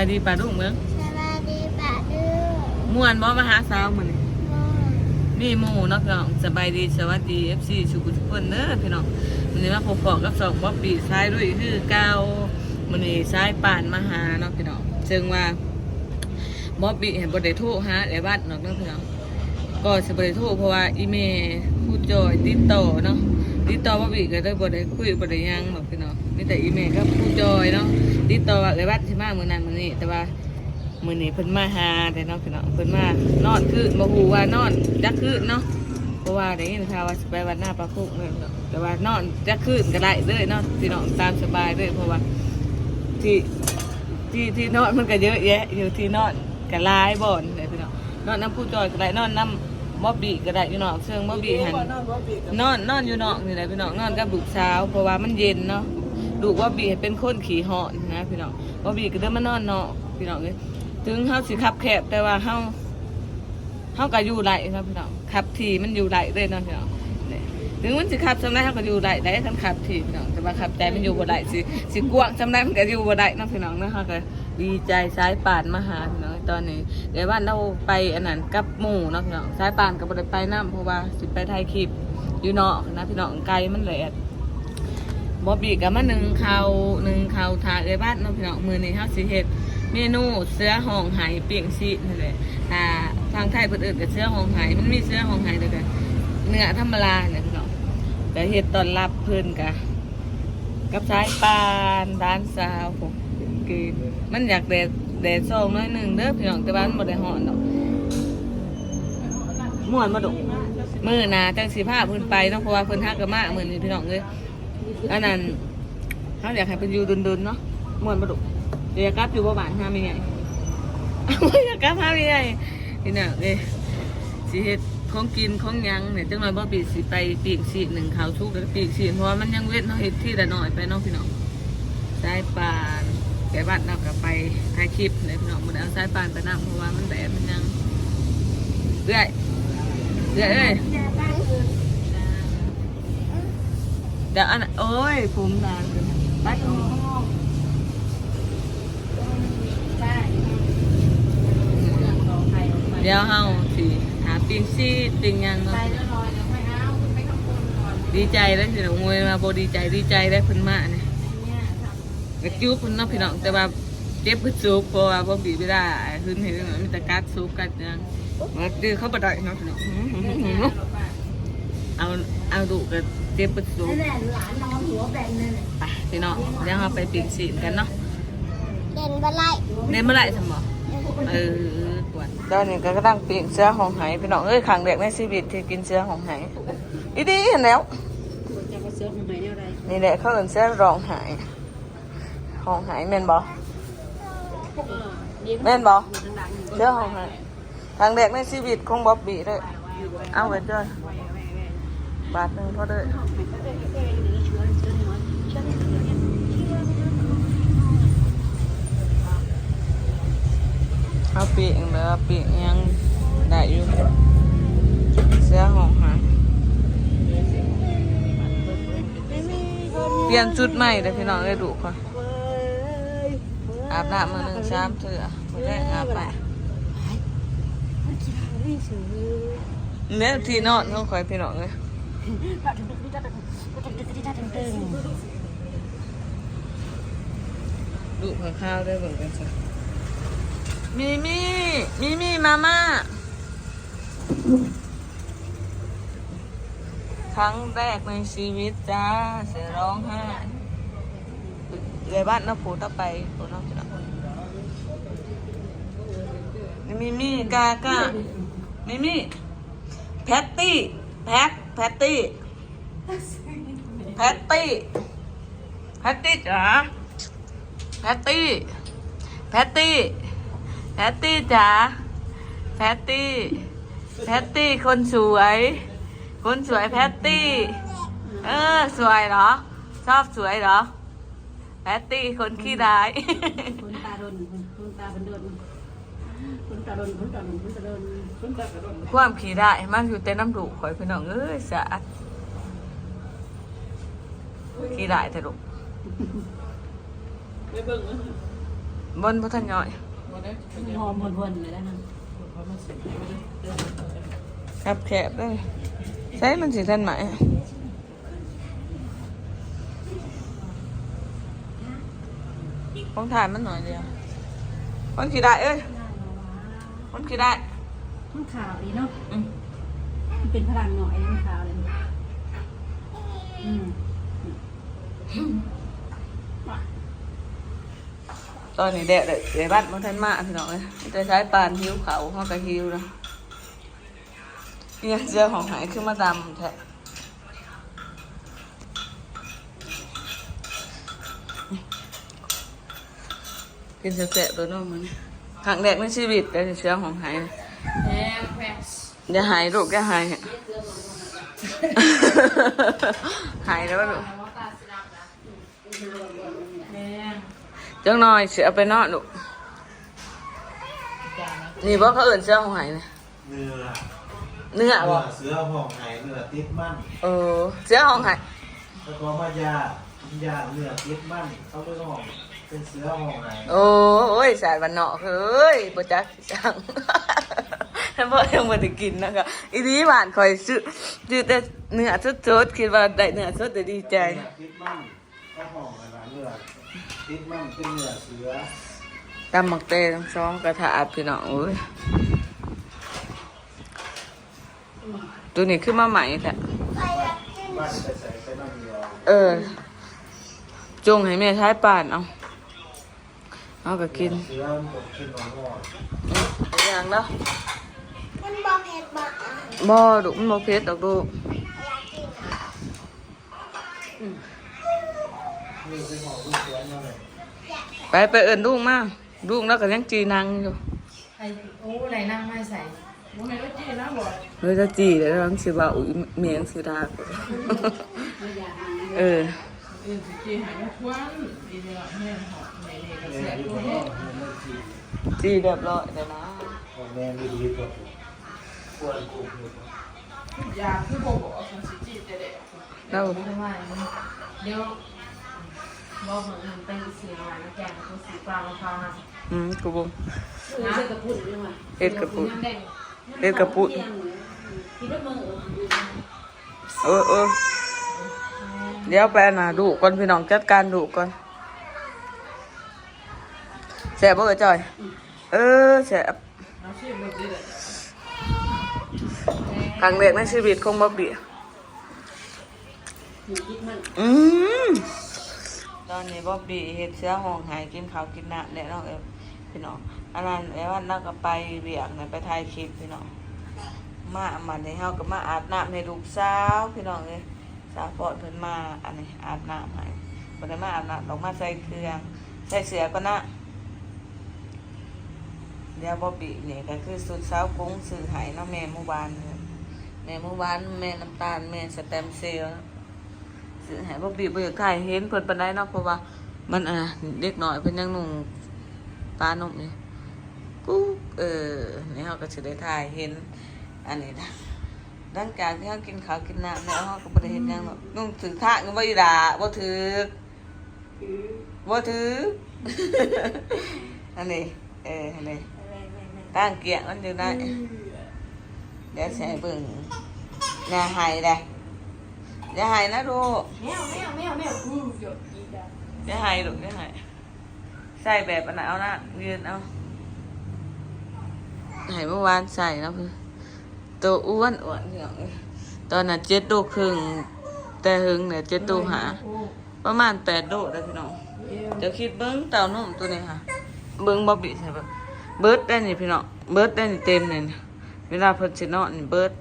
ายดีป่าดุ้งเมืองสวัสดีป่าดื้อม่วนบ่มาหาสาวมื้อนี้โมนี่หมู่เนาะพี่น้องสบายดีสวัสดี FC สุขุทุกคนเด้อพี่น้องมื้อนี้มาพบปะกับสองบ๊อบบี้ซ้ายด้วยคือเก่ามื้อนี้ซ้ายป่านมาหาเนาะพี่น้องซึ่งว่าบ๊อบบี้เห็นบ่ได้โทรหาไอ้บ้านเนาะเนาะพี่น้องก็สิบ่ได้โทรเพราะว่าอีเมลผู้จอยติดต่อเนาะติดต่อบ๊อบบี้ก็ได้บ่ได้คุยบ่ได้หยังเนาะพี่น้องมีแต่อีเมลกับผู้จอยเนาะ ติดต่อว่าไอ้บ้านสิมามื้อนั้นมื้อนี้แต่ว่ามื้อนี้เพิ่นมาหาแต่เนาะพี่น้องเพิ่นมานอนคือบ่ฮู้ว่านอนจักคืนเนาะเพราะว่าได้ยินข่าวว่าสิไปวัดหน้าปลาคุกเนาะแต่ว่านอนจักคืนก็ได้เลยเนาะพี่น้องตามสบายเลยเพราะว่าที่ที่ที่นอนมันก็เยอะแยะอยู่ที่นอนก็หลายบ่อนเลยพี่น้องนอนน้ำผู้จอยก็ได้นอนน้ำบ๊อบบี้ก็ได้อยู่นาะเชิงบ๊อบบี้หันนอนนอนอยู่นอกนี่แหละพี่น้องนอนกับลูกสาเพราะว่ามันเย็นเนาะ ลูกว่าบีเป็นคนขี่เหอนนะพี่น้องว่าบีก็เดินมานอนเนาะพี่น้องเลยถึงเฮาสิขับแคบแต่ว่าเฮาเฮาก็อยู่ไหลครับพี่น้องขับทีมันอยู่ไหลเลยนะพี่น้องถึงมันสิขับจำได้เฮาก็อยู่ไหลได้คันขับทีพี่น้องแต่ว่าขับใจมันอยู่บ่ได้สิสิกว้างจำได้มันก็อยู่บ่ได้นะพี่น้องนะเฮาก็ดีใจสายป่านมาหาพี่น้องตอนนี้เดี๋ยวว่าเราไปอันนั้นกับหมู่นะพี่น้องสายป่านก็บ่ได้ไปนํเพราะว่าสิไปถ่ายคลิปอยู่เนาะนะพี่น้องไกลมันแหลด บอบบี้กับมาหนึ่งเขาหนึ่งเขาทาเอ้ยบ้านเนาะพี่น้องมือในี้าสิเฮ็ดเมนูเสื้อห้องไหเปียงซีนั่นแหละถ้าทางไทยเพิ่นเอิ้นกับเสื้อห้องไหมันมีเสื้อห้องไหแล้วยก็เนื้อธรรมดาเนี่ยพี่น้องแต่เฮ็ดตอนรับเพิ่นกะกับสายปานด้านสาวผมคือมันอยากแดดแดดส่องน้อยหนึ่งเด้อพี่น้องแต่ว่ามันบ่ได้ร้อนดอกม่วนมาดกมือนาจังสีผ้าพิ่นไปเนาะเพราะว่าเพิ่นฮักกันมากมือนี้พี่น้องเลย อันนั้นเขาอยากให้เพิ่นอยู่ดุนๆเนาะมวนบ่ดุเดี๋ยวกลับอยู่บ่บ้านห้าไม่ใหญ่อยากกลับห้าไม่ใหญ่พี่น้องเลยสิเฮ็ดของกินของยังเนี่ยจังหน่อยบ่ปีสิไปปีกสีหนึ่งเขาวชุกแล้วก็ปีกสีเพราะว่ามันยังเวทเนาะเฮ็ดที่ละหน่อยไปเนาะพี่น้องสายปานแกบ้านเราก็ไปถ่ายคลิปเลยพี่น้องบ่ได้เอาสายปานไปนำเพราะว่ามันแดดมันยังเรื่อยเรื่อยเอ้ย เดี๋ยวอันโอ้ยผมนานเลยปัดออกเดี๋ยวเฮาสิหาปิ้งซีดปิ้งยังเนาะดีใจแล้วสิน้องมวยมาโบดีใจดีใจได้เพิ่นมาเนี่ยกระจุบเพิ่นเนาะพี่น้องแต่ว่าเจ็บคือจุบเพราะว่าบ่บีไม่ได้ขึ้นเห็นมีแต่กัดซุบกัดยังมาดื้อเข้าบ่ได้เนาะพี่น้องเอา เอาดุก็เจ็บคือจุบนั่นแหละหลานนอนหัวแบนนั่นแหละไปพี่น้องเดี๋ยวเราไปปีกสีนกันเนาะเด่นบะไลเล่นเมื่อไหร่สมอเออกวนตอนนี้ก็กำลังปีกเสื้อของไหพี่น้องเอ้ยครั้งแรกในชีวิตที่กินเสื้อของไหอีดีเห็นแล้วจะมาเสื้อของไหนเนี่ยอะไรนี่แหละเขาเอินเสื้อรองไหของไหแม่นบอแม่นบอเสื้อของไหครั้งแรกในชีวิตของบ๊อบบี้เลยเอาไว้ด้วย บาทหนึ่งเท่าเด้อเอาปีกเลยเอาปีกยังได้อยู่เสื้อของไหเปลี่ยนชุดใหม่เลยพี่น้องเลยดูค่ะอาบน้ำมือหนึ่งสามเถื่อมือแรกอาบไปเนี่ยที่นอนของคอยพี่น้องเลย ดูข้าวๆได้เหมือนกันจ้ะมีมี่มีมี่มาม่าครั้งแรกในชีวิตจ้า เสียร้องไห้เลยบ้านน้าผูตะไปผูน้องจะมีมี่กากามีมี่แพตตี้ แพทแพตตี้ แพตตี้ แพตตี้จ๋า แพตตี้ แพตตี้ แพตตี้จ๋า แพตตี้ แพตตี้คนสวย คนสวยแพตตี้ เออสวยเหรอ ชอบสวยเหรอ แพตตี้คนขี้ร้ายคนตาดนคนตาบันดนคนตาดนคนตาดนคนตาดน คนตาดนความขี้ได้ายมันอยู่แต่น้ำดุข่อยพี่น้องเอ้ยสะอาดขี้ได้ายแต่ดุไม่เบิ่งบนบ่ทันย่อยหอมหวนๆเลยนะครับแคบเลยใช้มันสิทันไหมของถ่ายมันหน่อยเดียวคนขี่ได้เอ้ยคนขี่ได้ มันขาวดีเนาะอืม มันเป็นพลังหน่อยมันขาวเลยอืมตอนนี้แดดเลยเดี๋ยวบ้านมันทันมาพี่น้องเลยจะใช้ปานหิวเขาห้องกระหิวนะเนี่ยเจอของหายขึ้นมาดำแท้กินเสะๆตัวน้องมันครั้งแรกในชีวิตแต่เชื้อของหายแฮมแพส อย่าหายลูกอย่าหาย หายแล้วลูกแม่จังหน่อยเสือไปนอนลูกนี่บ่เขาเอื่นเสื้อของหายนะเนื้อเนื้อบ่เสือห่องไหเนื้อติดมันเออเสื้อของหายแล้วก็มายากินยาเนื้อติดมันเขาเลยห่องเป็นเสือห่องไหโอ้ยสายวันเนาะเฮ้ยบ่จักสิจัง ท่านพ่อยังบ่ได้กินนะคะอีนี้หวานคอยซื้อซื้อแต่เนื้อสดๆคิดว่าได้เนื้อสดจะดีใจเนื้อติดมันเขาห่องอะไรเนื้อติดมันเป็นเนื้อเสือตำหมักเตยทั้งสองกระถาพี่น้องโอ้ยตัวนี้ขึ้นมาใหม่แท้ไปอยากกินบ้านไปใส่ไปน้ำเดียวเออจงให้แม่ใช้ป่านเอาเอาก็กินเสือมันก็ขึ้นมาห่ออื มอย่างแล้วมันบอกเผ็ดบอกอะบ่ดุมันบ่เผ็ดดอกดูอยากกินอะนี่เป็นห่อลูกเสือมาเลยไปไปเอิ้นลูกมาลูกแล้วก็ยังจีนังอยู่ใครโอ้ไหนนั่งไม่ใส่โอ้ไหนว่าจีนะบอกเฮ้ยจะจีแล้วนังสิว่าอุ้ยเมียงสิดากูไม่อยากอ่านเออเนี่ยอยู่ห่อเนื้อจีจีเรียบร้อยแล้วนะห่อแม่ไม่ดีกว่าควรกุมอ ยาคือบอกว่าฉันสิจีจะเด็กแล้วไม่ว่าเดี๋ยวบอกเหมือนมันเป็นเสียงอะไรนะแกงคือสีฟ้ามะพร้าวนะอืมกูบ่เอ็ดกระปุกด้วยมั้ยเอ็ดกระปุกเอ็ดกระปุกคิดว่ามือเออเออเดี๋ยวไปนะดูก่อนพี่น้องจัดการดูก่อนแซ่บบ่เอ่ยจอย เออแซ่บ น้ำชิมแบบนี้เลย ครั้งแรกในชีวิตของบ๊อบบี้คิดมันอืมตอนนี้บ๊อบบี้เฮ็ดเสื้อห้องหายกินข้าวกินน้ำแล้วเนาะเออพี่น้องอันนั้นแล้ววันนั้นก็ไปเวียกน่ะไปถ่ายคลิปพี่น้องมามาในเฮาก็มาอาบน้ำให้ลูกสาวพี่น้องเอ้ยสาวปอดเพิ่นมาอันนี้อาบน้ำให้บ่ได้มาอาบน้ำดอกมาใส่เครื่องใส่เสื้อก็นะเดี๋ยวบ๊อบบี้นี่ก็คือสุดสาวกรุงซื้อให้เนาะแม่หมู่บ้านเนี่ย แม่หมู่บ้านแม่น้ำตาลแม่สแตมเซลล์ซื้อให้บ่บีบบ่อยากขายเห็นเพิ่นปานใดเนาะเพราะว่า มันอะเด็กน้อยเพิ่นยังนุ่งปลานมนี่ปุ๊บเออนี่เฮาก็สิได้ถ่ายเห็น อันนี้นะหลังจากที่เฮากินข้าวกินน้ำแล้วเฮาก็บ่ได้เฮ็ดหยังหรอกนุ่งถือทางก็บ่อีดาบ่ถือบ่ถืออันนี้เอออันนี้ตั้งเกียงมันอยู่ได้ เดี๋ยวสิให้เบิ่งอย่าให้เด้อย่าให้นะลูกแมวแมวแมวแมวอือเยอะอีดาได้หายหรือได้หายใส่แบบอันไหนเอานะยืนเอาหายเมื่อวานใส่นะเพื่อตัวอ้วนอ้วนอย่างเอ้ยตอนนั้นเจ็ดโลครึ่งแต่หึงเนี่ยเจ็ดโลหา ประมาณแปดโลได้พี่น้องเดี๋ยวคิดเบิ้งเต่านุ่มตัวนี้ค่ะ เบิ้งบอบบี้ใช่ปะเบิร์ดได้นี่พี่น้องเบิร์ดได้นี่เต็มเลยนะ เวลาเพิ่นสินอนเบิร์ด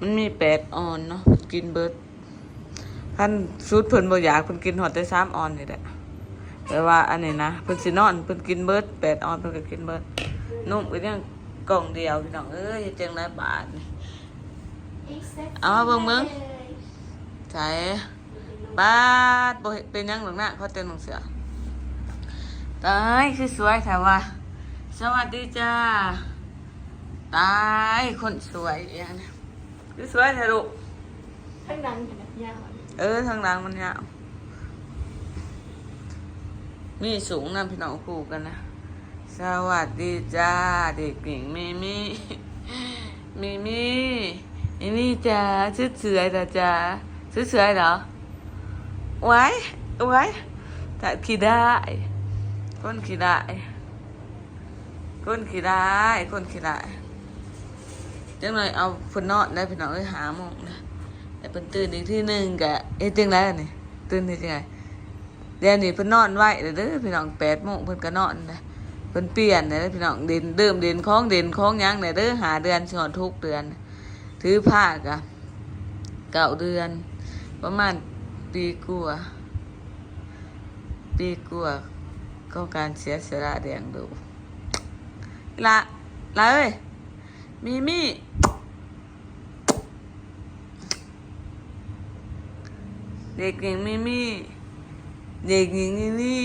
มันมีแปดออนเนาะกินเบิร์ดคันชุดเพิ่นบ่อยากเพิ่นกินหอดแต่สามออนนี่แหละแต่ว่าอันนี้นะเพิ่นสินอนเพิ่นกินเบิดแปดออนเพิ่นก็กินเบิดนุ่มก็ยังกล่องเดียวพี่น้องเอ้ยเจังไดบาทเอามาเบิ่งเบิ่งใส่บาทบ่เฮ็ดเป็นยังหรอกนะเขาเต็มหนังเสือตายคือสวยแท้ว่า สวัสดีจ้า ตายคนสวยอย่างนี้คือสวยแท้ลูกข้างหลังเห็นไหมยาวเออทางหลังมันยาวมีสูงนะพี่น้องคู่กันนะ สวัสดีจ้าเด็กหญิงมิมิมิมิมิมิจ้าชื่อเสือเหรอจ้าชื่อเสือเหรอไว้ไว้ถ้าขี้ได้ คนขี้ได้ คนขี้ได้ คนขี้ได้ จังเลยเอาเพนนอนได้พี่น้องเอ้ยหาโมงนะแต่เป็นตื่นอีกที่หนึ่งกะเอ๊ะจังไรนี่ตื่นได้จังไงเดี๋ยวนี้เพิ่นนอนไว้เด้อพี่น้องแปดโมงเพิ่นก็นอนนะเพิ่นเปลี่ยนเด้อพี่น้องเด่นเดิมเด่นของเด่นของยังเนี่ยเด้อหาเดือนสิฮอดทุกเดือน ถือผ้ากะเก้าเดือน ประมาณปีกว่าปีกว่าก็การเสียสละเลี้ยงดูละละเอ้ย มีมีเด็กหญิงมีมีเด็กหญิงนี่นี่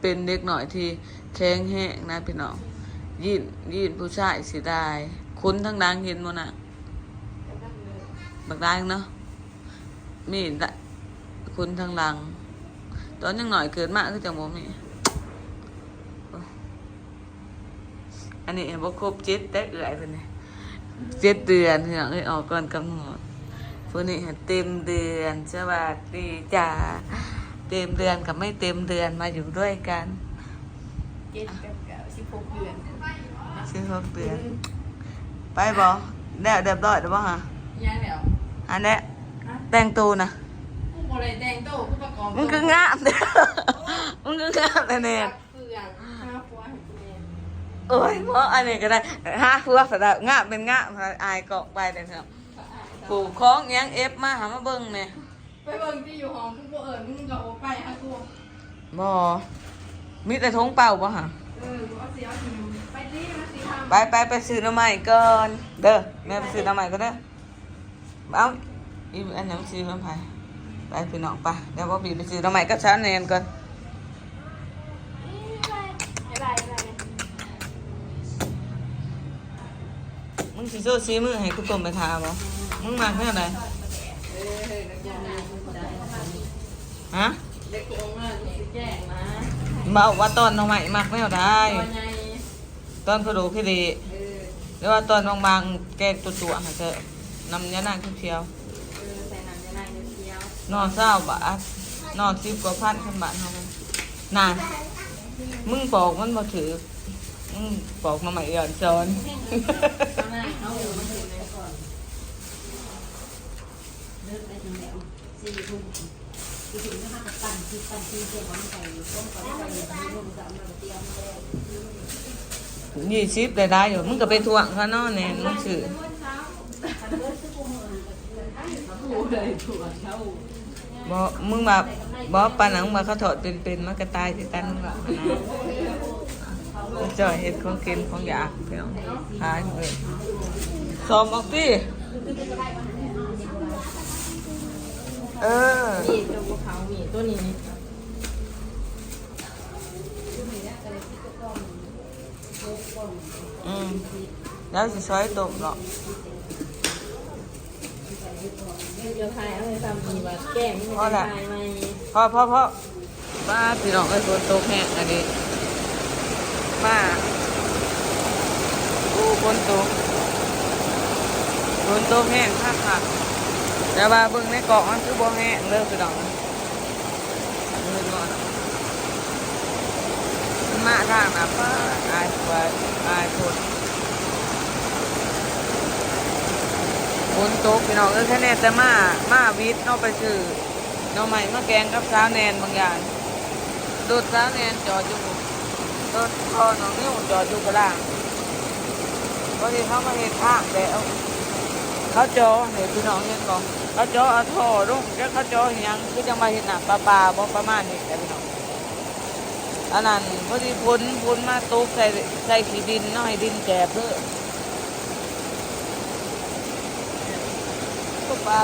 เป็นเด็กหน่อยที่แข็งแห้งนะพี่น้องยินยินผู้ชายสิได้คุ้นทั้งดังเห็นมั้น่ะบักดังเนาะมีคุ้นทั้งหลังตอนยังหน่อยเกิดมากคือจังบ่มี อันนี้บ่ครบเจ็ดแต่เอื่อยเพิ่นนี่เจ็ดเดือนพี่น้องเอ้ยออกก่อนกำหนดพวกนี้เต็มเดือนสวัสดีจ้าเต็มเดือนกับไม่เต็มเดือนมาอยู่ด้วยกันเจ็ดกับเก้าสิบหกเดือนชื่อหกเดือน ไปบอแดดเรียบร้อยแล้วบ่ฮะยังแล้วอันเนี้ยแต่งตัวนะกูบ่ได้แต่งโตกูประกอบมึงก็งามเด้อมึงก็งามแต่เนี่ย เฟืองห้าปัวให้กูแม่ โอ้ยเพราะอันนี้ก็ได้ฮะเพื่อสะดงามเป็นงามอายเกาะไปเลยครับปลูกคล้องยังเอฟมาหามาเบิ่งเนี่ยไปเบิ่งที่อยู่ห้องกูบ่เอิญมึงก็โอไปหากูบ่มีแต่ทงเป่าบ่ฮะเออกูเอาสีเอาสีไปดิมาสีทำไปไปไปซื้อหน้ำใหม่ก่อนเด้อแม่ไปซื้อหน้ำใหม่ก็เด้อเอาอีอันนั้นซื้อมาไผไปพี่น้องไปเดี๋ยวบ่บีไปซื้อหน้ำใหม่กับชาวแนนก่อน อะไรอะไร มึง สิโซ่ซีมือให้กูต้มไปทาบ่มึงมาแค่ไหนเออเฮ้ยกับยาได้ฮะเด็กลงมากูสิแจ้งนะมาบอกว่าตอนหน้ำใหม่มักแนวได้ตัวใหญ่ตอนพอดูพี่ดีเออหรือว่าตอนบางๆแกงตัวๆหาเถอะน้ำยานางเขียวเออใส่น้ำยาในเดียวๆนอนเศร้าบาทนอนสิบกว่าพันพันบาทเท่านั้นนานมึงบอกมันบ่ถือ มึงบอกมาใหม่ย้อนจอนเอาหน้าเอาอยู่มาถึงไหนก่อนเลิกไปถึงแล้วสี่ทุ่มสี่ทุ่มก็ห้ากับปั่นคือปั่นคือเจ้าของใส่ต้มก่อนใส่ให้ลูกจะเอามาเตรียมแล้วยี่สิบได้ได้อยู่มึงก็ไปทวงเขาเนาะเนี่ยมึงถือกูเลยถั่วเช่าบ่มึงแบบบ่ปานหนังมาเขาถอดเป็นๆมันก็ตายคือกันมึงแบบ นะจ่อยเฮ็ดของกินของอยากพี่น้องขายหมดเลยสอมออกติเออมีตัวภูเขามีตัวนี้อืมแล้วสิซอยตกเนาะเดี๋ยวทายเอาไปทำมีว่าแก้มไม่ได้ทายไหมพ่อพ่อพ่อป้าพี่น้องเอ้ยฝนตกแห้งอันนี้ มาอู้ฝนตกฝนตกแห้งค่ะค่ะแต่ว่าเบิ่งในเกาะมันคือบ่แห้งเด้อพี่น้องเงินก่อนมันมาทางนะป้าอายว่าอายฝนฝนตกพี่น้องเอ้ยแค่แน่แต่มามาวิทย์เนาะไปซื้อน่อไม้มาแกงกับสาวแนนบางอย่างโดดสาวแนนจอดอยู่ โดดคอน้องนิ้วจอดอยู่กลางพอดีเขามาเห็นทางแล้วเขาจอเห็นพี่น้องเห็นบอกเขาจอเอาท่อลงแล้วเขาจออหยังคือจะมาเห็นหนักปลาปลาบ่ประมาณนี้แต่พี่น้องอันนั้นพอดีพ้นพ้นมาตุกใส่ใส่ขี้ดินน้อยดินแกบเด้อปลา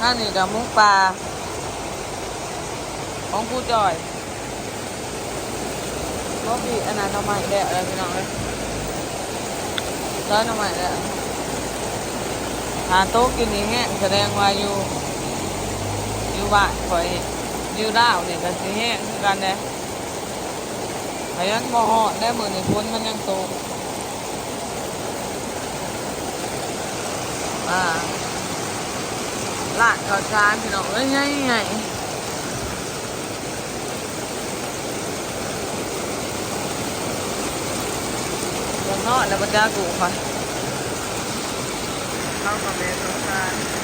ท่านนี่กับมุกปลา ของกูจอยก็ปีอนาทำไมแดดอะไรพี่น้องเลยร้อนทำไมแดดหาโต๊ะกินนี่งี้งแสดงว่าอยู่ อยู่บ้านคอยอยู่ด้าวนี่ก็สิงี้งคือกันเด้พยันบ่หอดได้หมือนในพนมันยังโตอ่าลาดข้าวสารพี่น้องเอ้ยไง เนาะแล้วบ่จ้ากูค่ะเข้ากับเมนูกัน